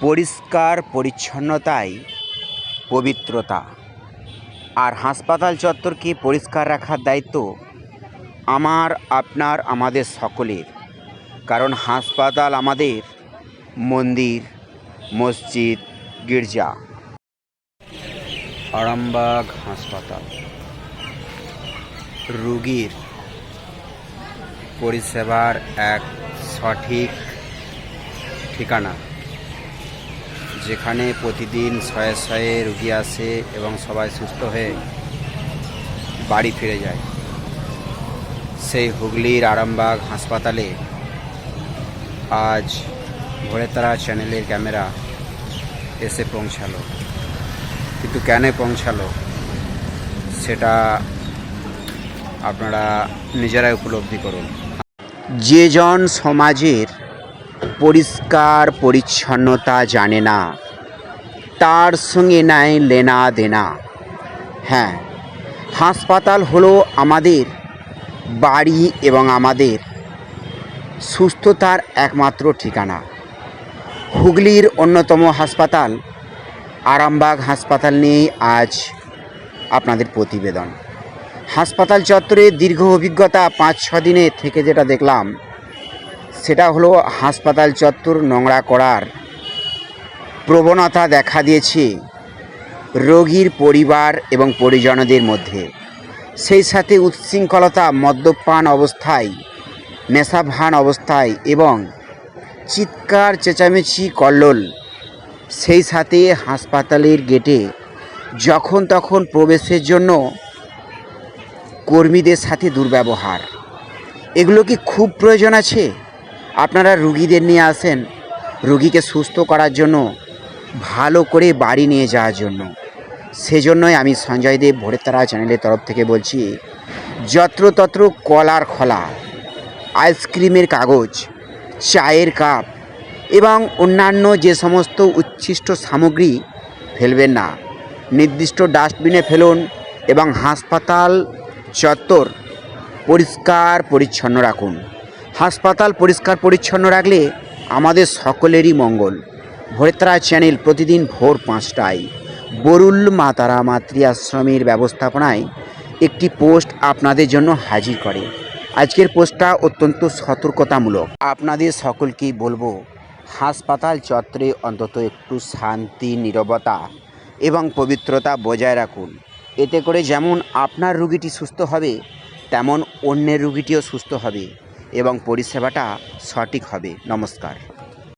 পরিষ্কার পরিচ্ছন্নতাই পবিত্রতা। আর হাসপাতাল চত্বরকে পরিষ্কার রাখার দায়িত্ব আমার, আপনার, আমাদের সকলের। কারণ হাসপাতাল আমাদের মন্দির, মসজিদ, গির্জা। আরামবাগ হাসপাতাল। রুগীর পরিষেবার এক সঠিক ঠিকানা। যেখানে প্রতিদিন শয়ে শয়ে রুগী আসে এবং সবাই সুস্থ হয়ে বাড়ি ফিরে যায়। সেই হুগলির আরামবাগ হাসপাতালে আজ ভোরেতারা চ্যানেলের ক্যামেরা এসে পৌঁছালো। কিন্তু কেন পৌঁছালো, সেটা আপনারা নিজেরাই উপলব্ধি করুন। যে জন সমাজের পরিষ্কার পরিচ্ছন্নতা জানে না। তার সঙ্গে নাই লেনা দেনা। হ্যাঁ হাসপাতাল হলো আমাদের বাড়ি এবং আমাদের সুস্থতার একমাত্র ঠিকানা। হুগলির অন্যতম হাসপাতাল, আরামবাগ হাসপাতাল নিয়েই আজ আপনাদের প্রতিবেদন। হাসপাতাল চত্বরে দীর্ঘ অভিজ্ঞতা পাঁচ ছ দিনে থেকে যেটা দেখলাম সেটা হলো হাসপাতাল চত্বর নোংরা করার প্রবণতা দেখা দিয়েছে রোগীর পরিবার এবং পরিজনদের মধ্যে। সেই সাথে উচ্ছৃঙ্খলতা, মদ্যপান অবস্থায়, নেশাভান অবস্থায় এবং চিৎকার, চেঁচামেচি, কল্লোল, সেই সাথে হাসপাতালের গেটে যখন তখন প্রবেশের জন্য কর্মীদের সাথে দুর্ব্যবহার। এগুলো কি খুব প্রয়োজন আছে? আপনারা রুগীদের নিয়ে আসেন, রুগীকে সুস্থ করার জন্য, ভালো করে বাড়ি নিয়ে যাওয়ার জন্য। সেজন্যই আমি সঞ্জয় দেব ভোরের তারা চ্যানেলের তরফ থেকে বলছি, যত্রতত্র কলার খোলা, আইসক্রিমের কাগজ, চায়ের কাপ এবং অন্যান্য যে সমস্ত উচ্ছিষ্ট সামগ্রী ফেলবেন না। নির্দিষ্ট ডাস্টবিনে ফেলুন এবং হাসপাতাল চত্বর পরিষ্কার পরিচ্ছন্ন রাখুন। হাসপাতাল পরিষ্কার পরিচ্ছন্ন রাখলে আমাদের সকলেরই মঙ্গল। ভোরেতারা চ্যানেল প্রতিদিন ভোর পাঁচটায়। বরুল মাতারা মাতৃ আশ্রমের ব্যবস্থাপনায় একটি পোস্ট আপনাদের জন্য হাজির করে। আজকের পোস্টটা অত্যন্ত সতর্কতামূলক। আপনাদের সকলকেই বলব, হাসপাতাল চত্বরে অন্তত একটু শান্তি, নীরবতা এবং পবিত্রতা বজায় রাখুন। এতে করে যেমন আপনার রুগীটি সুস্থ হবে, তেমন অন্যের রুগীটিও সুস্থ হবে। এবং পরিষেবাটা সঠিক হবে। নমস্কার।